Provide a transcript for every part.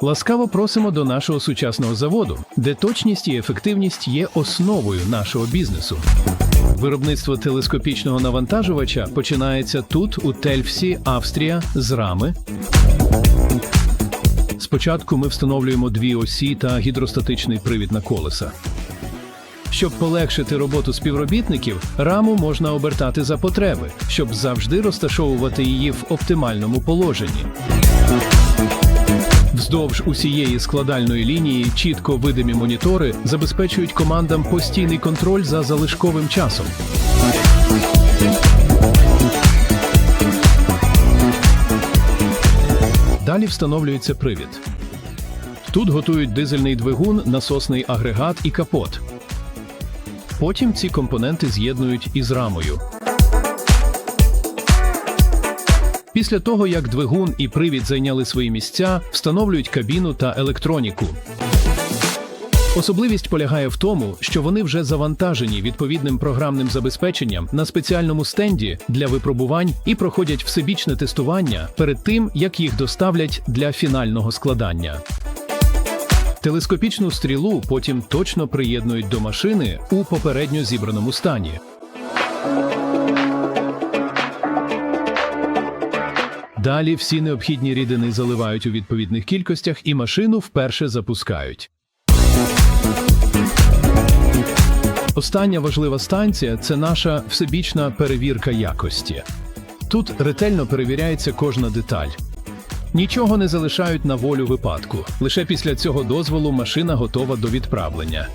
Ласкаво просимо до нашого сучасного заводу, де точність і ефективність є основою нашого бізнесу. Виробництво телескопічного навантажувача починається тут, у Тельфсі, Австрія, з рами. Спочатку ми встановлюємо дві осі та гідростатичний привід на колеса. Щоб полегшити роботу співробітників, раму можна обертати за потреби, щоб завжди розташовувати її в оптимальному положенні. Вздовж усієї складальної лінії чітко видимі монітори забезпечують командам постійний контроль за залишковим часом. Далі встановлюється привід. Тут готують дизельний двигун, насосний агрегат і капот. Потім ці компоненти з'єднують із рамою. Після того, як двигун і привід зайняли свої місця, встановлюють кабіну та електроніку. Особливість полягає в тому, що вони вже завантажені відповідним програмним забезпеченням на спеціальному стенді для випробувань і проходять всебічне тестування перед тим, як їх доставлять для фінального складання. Телескопічну стрілу потім точно приєднують до машини у попередньо зібраному стані. Далі всі необхідні рідини заливають у відповідних кількостях і машину вперше запускають. Остання важлива станція це наша всебічна перевірка якості. Тут ретельно перевіряється кожна деталь. Нічого не залишають на волю випадку. Лише після цього дозволу машина готова до відправлення.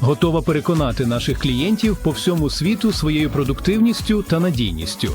Готова переконати наших клієнтів по всьому світу своєю продуктивністю та надійністю.